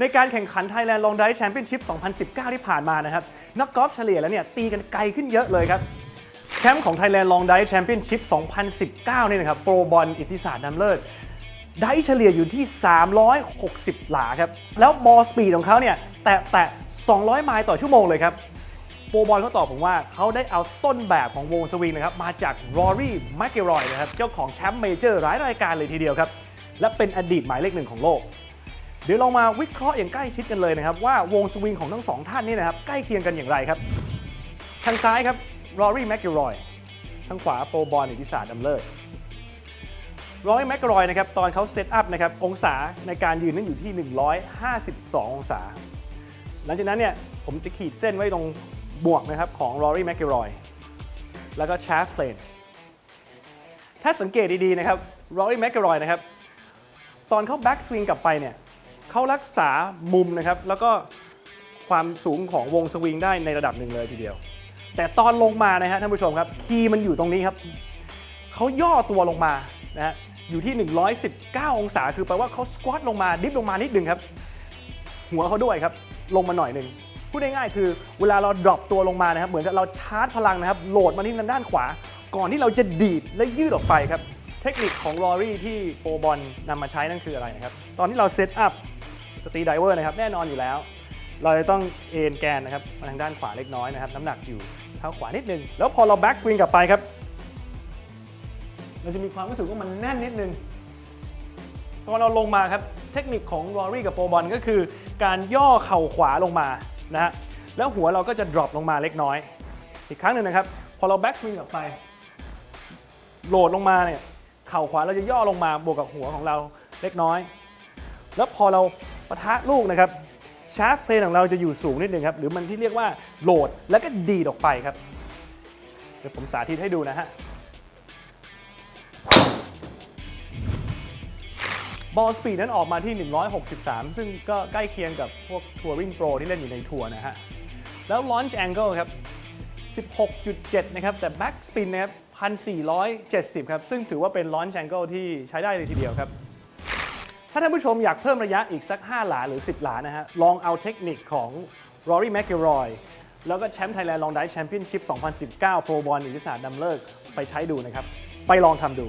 ในการแข่งขัน Thailand Long Dive Championship 2019 ที่ผ่านมานะครับ นักกอล์ฟเฉลี่ยแล้วเนี่ยตีกันไกลขึ้นเยอะเลยครับ แชมป์ของ Thailand Long Dive Championship 2019 เนี่ยนะครับโปรบอลอิทธิศาสตร์นำเลิศได้เฉลี่ยอยู่ที่ 360 หลาครับ แล้วบอลสปีดของเขาเนี่ยแตะแตะ 200 ไมล์ต่อชั่วโมงเลยครับโปรบอลเขาตอบผมว่าเขาได้เอาต้นแบบของวงสวิงนะครับมาจากรอรี่แมคเกรอยนะครับเจ้าของแชมป์เมเจอร์หลายรายการเลยทีเดียวครับ และเป็นอดีตหมายเลขหนึ่งของโลก เดี๋ยวเรามาวิเคราะห์อย่างใกล้ชิดกันเลยนะครับ ว่าวงสวิงของทั้งสองท่านนี่นะครับ ใกล้เคียงกันอย่างไรครับ ทางซ้ายครับรอรี่แมคเกรอยทางขวาโปรบอลอิทธิศาสตร์ดำเลิศรอยแมกกรอยนะครับตอนเขาเซตอัพนะครับองศาในการยืนนั้นอยู่ที่ 152 องศา หลังจากนั้นเนี่ยผมจะขีดเส้นไว้ตรงบวกนะครับของรอรี่แมกกรอยแล้วก็ชาร์ฟเพลนถ้าสังเกตดีๆนะครับรอรี่แมกกรอยนะครับตอนเขาแบ็กสวิงกลับไปเนี่ย เขารักษามุมนะครับ แล้วก็ความสูงของวงสวิงได้ในระดับหนึ่งเลยทีเดียว แต่ตอนลงมานะฮะท่านผู้ชมครับคีย์มันอยู่ตรงนี้ครับเขาย่อตัวลงมานะฮะอยู่ที่ 119 องศา คือแปลว่าเขาสควอตลงมาดิฟลงมานิดหนึ่งครับ หัวเขาด้วยครับ ลงมาหน่อยหนึ่งพูดง่ายๆคือเวลาเราดรอปตัวลงมานะครับ เหมือนกับเราชาร์จพลังนะครับ โหลดมาที่ด้านขวา ก่อนที่เราจะดีดและยืดออกไปครับ เทคนิคของลอรี่ที่โปบอลนำมาใช้นั่นคืออะไรนะครับ ตอนที่เราเซตอัพ สตีไดเวอร์นะครับแน่นอนอยู่แล้ว เราจะต้องเอนแกนนะครับมาทางด้านขวาเล็กน้อยนะครับน้ำหนักอยู่เท้าขวานิดนึง แล้วพอเราแบ็กสวิงกลับไปครับ เราจะมีความรู้สึกว่ามันแน่นนิดนึงตอนเราลงมาครับเทคนิคของรอรี่กับโปรบอลก็คือ การย่อเข่าขวาลงมานะฮะแล้วหัวเราก็จะ drop ลงมาเล็กน้อย อีกครั้งหนึ่งนะครับ พอเราแบ็กสวิงกลับไปโหลดลงมาเนี่ยเข่าขวาเราจะย่อลงมาบวกกับหัวของเราเล็กน้อย แล้วพอเรา ปะทะลูกนะครับชาร์ฟเพลนของเราจะอยู่สูงนิดนึงครับ หรือมันที่เรียกว่าโหลดแล้วก็ดีดออกไปครับ เดี๋ยวผมสาธิตให้ดูนะฮะบอลสปีดนั้นออกมาที่ 163 ซึ่งก็ใกล้เคียงกับพวกทัวริงโปรที่เล่นอยู่ในทัวร์นะฮะ แล้ว launch angle ครับ 16.7 นะครับ แต่ back spin นะครับ 1,470 ครับ ซึ่งถือว่าเป็น launch angle ที่ใช้ได้เลยทีเดียวครับ ถ้าท่านผู้ชมอยากเพิ่มระยะอีกสัก 5 หลาหรือ 10 หลานะฮะ ลองเอาเทคนิคของ Rory McIlroy แล้วก็แชมป์ไทยแลนด์ลองได้แชมเปี้ยนชิพ 2019 โปรบอลอิทธิศาสตร์ดำเลิกไปใช้ดูนะครับ ไปลองทำดู